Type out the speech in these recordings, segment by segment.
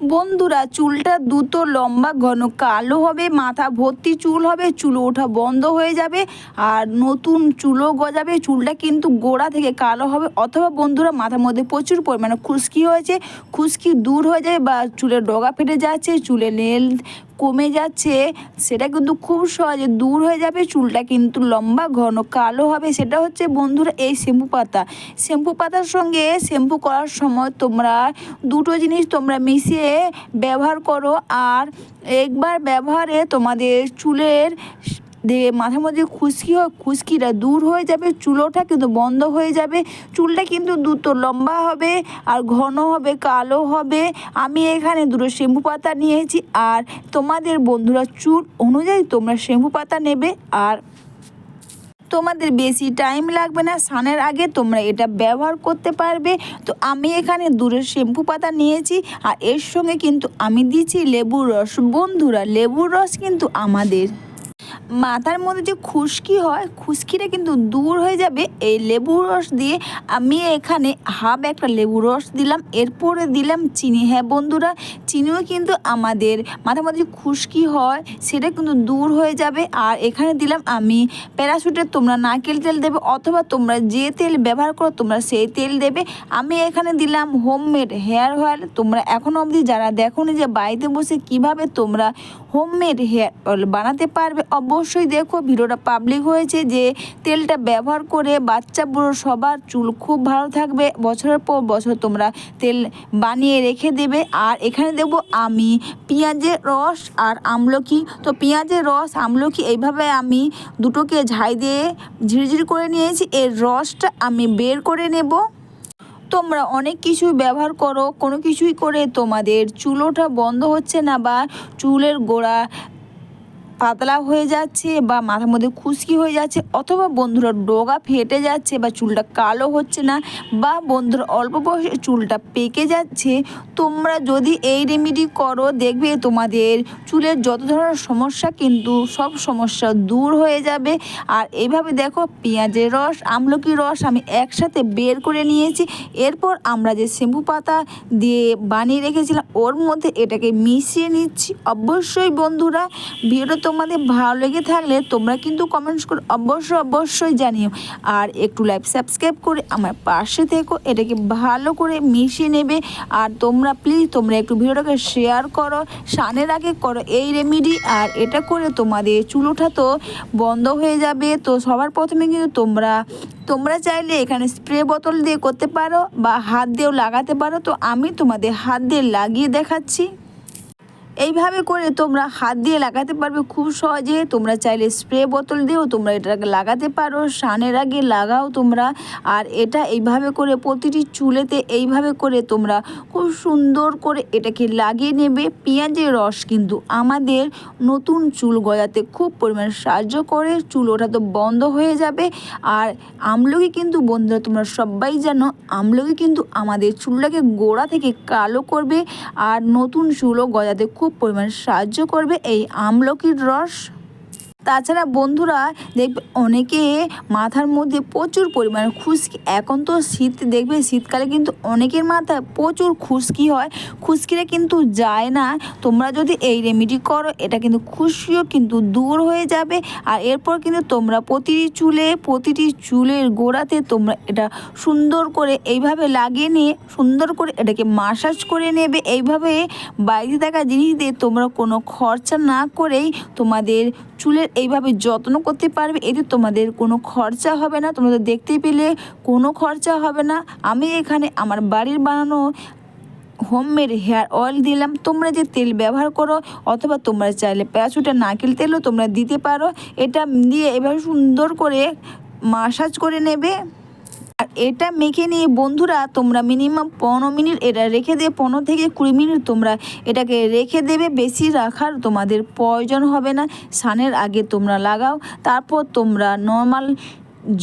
বন্ধুরা, চুলটা দ্রুত লম্বা, ঘন কালো হবে, মাথা ভর্তি চুল হবে, চুল ওঠা বন্ধ হয়ে যাবে, আর নতুন চুলও গজাবে, চুলটা কিন্তু গোড়া থেকে কালো হবে, অথবা বন্ধুরা, মাথার মধ্যে প্রচুর পরিমাণে খুশকি হয়েছে, খুশকি দূর হয়ে যায় বা চুলের ডগা ফেটে যাচ্ছে চুলে নেল কমে যাচ্ছে, সেটা কিন্তু খুব সহজে দূর হয়ে যাবে, চুলটা কিন্তু লম্বা, ঘন, কালো হবে। সেটা হচ্ছে বন্ধুরা এই শ্যাম্পু পাতা। শ্যাম্পু পাতার সঙ্গে শ্যাম্পু করার সময় তোমরা দুটো জিনিস তোমরা মিশিয়ে ব্যবহার করো। আর একবার ব্যবহারে তোমাদের চুলের দিয়ে মাথার মধ্যে খুশকি হয়, খুশকিটা দূর হয়ে যাবে, চুলোটা কিন্তু বন্ধ হয়ে যাবে, চুলটা কিন্তু দ্রুত লম্বা হবে আর ঘন হবে, কালো হবে। আমি এখানে দুটো শ্যাম্পু পাতা নিয়েছি আর তোমাদের বন্ধুরা চুল অনুযায়ী তোমরা শ্যাম্পু পাতা নেবে আর তোমাদের বেশি টাইম লাগবে না, স্নানের আগে তোমরা এটা ব্যবহার করতে পারবে। তো আমি এখানে দূরের শ্যাম্পু পাতা নিয়েছি আর এর সঙ্গে কিন্তু আমি দিচ্ছি লেবুর রস। বন্ধুরা, লেবুর রস কিন্তু আমাদের মাথার মধ্যে যে খুশকি হয়, খুশকিটা কিন্তু দূর হয়ে যাবে। এই লেবুর রস দিয়ে আমি এখানে হাফ একটা লেবুর রস দিলাম। এরপরে দিলাম চিনি। হ্যাঁ বন্ধুরা, চিনিও কিন্তু আমাদের মাথার মধ্যে যে খুশকি হয়, সেটা কিন্তু দূর হয়ে যাবে। আর এখানে দিলাম আমি প্যারাশুটের তোমরা নারকেল তেল দেবে অথবা তোমরা যে তেল ব্যবহার করো, তোমরা সেই তেল দেবে। আমি এখানে দিলাম হোমমেড হেয়ার অয়েল। তোমরা এখনও অবধি যারা দেখো যে বাড়িতে বসে কীভাবে তোমরা হোমমেড হেয়ার অয়েল বানাতে পারবে, অবশ্যই দেখো ভিডিওটা পাবলিক হয়েছে যে তেলটা ব্যবহার করে বাচ্চা বুড়ো সবার চুল খুব ভালো থাকবে। বছরের পর বছর তোমরা তেল বানিয়ে রেখে দেবে। আর এখানে দেবো আমি পেঁয়াজের রস আর আমলকি। তো পেঁয়াজের রস, আমলকি এইভাবে আমি দুটোকে ঝাই দিয়ে ঝিরঝির করে নিয়েছি। এর রসটা আমি বের করে নেব। তোমরা অনেক কিছু ব্যবহার করো, কোনো কিছুই করে তোমাদের চুল বন্ধ হচ্ছে না বা চুলের গোড়া পাতলা হয়ে যাচ্ছে বা মাথার মধ্যে খুশকি হয়ে যাচ্ছে অথবা বন্ধুরা ডোগা ফেটে যাচ্ছে বা চুলটা কালো হচ্ছে না বা বন্ধুরা অল্প বয়সে চুলটা পেকে যাচ্ছে, তোমরা যদি এই রেমেডি করো, দেখবে তোমাদের চুলের যত ধরনের সমস্যা কিন্তু সব সমস্যা দূর হয়ে যাবে। আর এইভাবে দেখো পেঁয়াজের রস আমলকি রস আমি একসাথে বের করে নিয়েছি। এরপর আমরা যে শ্যাম্পু পাতা দিয়ে বানিয়ে রেখেছিলাম, ওর মধ্যে এটাকে মিশিয়ে নিচ্ছি। অবশ্যই বন্ধুরা, ভিডিওটা তোমাদের ভালো লেগে থাকলে তোমরা কিন্তু কমেন্টস করে অবশ্যই অবশ্যই জানিও। আর একটু লাইভ সাবস্ক্রাইব করে আমার পাশে থেকো। এটাকে ভালো করে মিশিয়ে নেবে। আর তোমরা প্লিজ তোমরা একটু ভিডিওটাকে শেয়ার করো, সানের আগে করো এই রেমেডি আর এটা করে তোমাদের চুল ওঠা তো বন্ধ হয়ে যাবে। তো সবার প্রথমে কিন্তু তোমরা তোমরা চাইলে এখানে স্প্রে বোতল দিয়ে করতে পারো বা হাত দিয়েও লাগাতে পারো। তো আমি তোমাদের হাত দিয়ে লাগিয়ে দেখাচ্ছি। এইভাবে করে তোমরা হাত দিয়ে লাগাতে পারবে খুব সহজে। তোমরা চাইলে স্প্রে বোতল দিয়েও তোমরা এটাকে লাগাতে পারো, সানের আগে লাগাও তোমরা। আর এটা এইভাবে করে প্রতিটি চুলেতে এইভাবে করে তোমরা খুব সুন্দর করে এটাকে লাগিয়ে নেবে। পেঁয়াজের রস কিন্তু আমাদের নতুন চুল গজাতে খুব পরিমাণে সাহায্য করে। চুল ওঠা তো বন্ধ হয়ে যাবে। আর আমলকি কিন্তু বন্ধুরা তোমরা সবাই জানো, আমলকি কিন্তু আমাদের চুলটাকে গোড়া থেকে কালো করবে। আর নতুন চুলও গজাতে খুব পরিমাণে সাহায্য করবে এই আমলকির রস। তাছাড়া বন্ধুরা দেখবে অনেকে মাথার মধ্যে প্রচুর পরিমাণে খুশকি, এখন তো শীত, দেখবে শীতকালে কিন্তু অনেকের মাথায় প্রচুর খুশকি হয়। খুশকিরা কিন্তু যায় না। তোমরা যদি এই রেমেডি করো, এটা কিন্তু খুশকিও কিন্তু দূর হয়ে যাবে। আর এরপর কিন্তু তোমরা প্রতিটি চুলে, প্রতিটি চুলের গোড়াতে তোমরা এটা সুন্দর করে এইভাবে লাগিয়ে নিয়ে, সুন্দর করে এটাকে মাসাজ করে নেবে। এইভাবে বাড়িতে থাকা জিনিস দিয়ে তোমরা কোনো খরচা না করেই তোমাদের চুলের এইভাবে যত্ন করতে পারবে এতে তোমাদের কোনো খরচা হবে না তোমাদের দেখতে পেলে কোনো খরচা হবে না। আমি এখানে আমার বাড়ির বানানো হোমমেড হেয়ার অয়েল দিলাম। তোমরা যে তেল ব্যবহার করো, অথবা তোমরা চাইলে প্যাঁচুটা নারকেল তেলও তোমরা দিতে পারো। এটা দিয়ে এভাবে সুন্দর করে মাসাজ করে নেবে। আর এটা মেখে নিয়ে বন্ধুরা তোমরা মিনিমাম পনেরো মিনিট এটা রেখে দিয়ে পনেরো থেকে কুড়ি মিনিট তোমরা এটাকে রেখে দেবে। বেশি রাখার তোমাদের প্রয়োজন হবে না। স্নানের আগে তোমরা লাগাও। তারপর তোমরা নর্মাল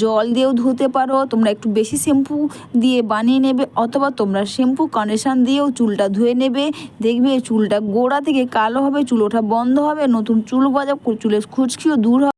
জল দিয়েও ধুতে পারো। তোমরা একটু বেশি শ্যাম্পু দিয়ে বানিয়ে নেবে অথবা তোমরা শ্যাম্পু কন্ডিশন দিয়েও চুলটা ধুয়ে নেবে। দেখবে চুলটা গোড়া থেকে কালো হবে, চুল ওঠা বন্ধ হবে, নতুন চুল গজা চুলের খুচকিও দূর হবে।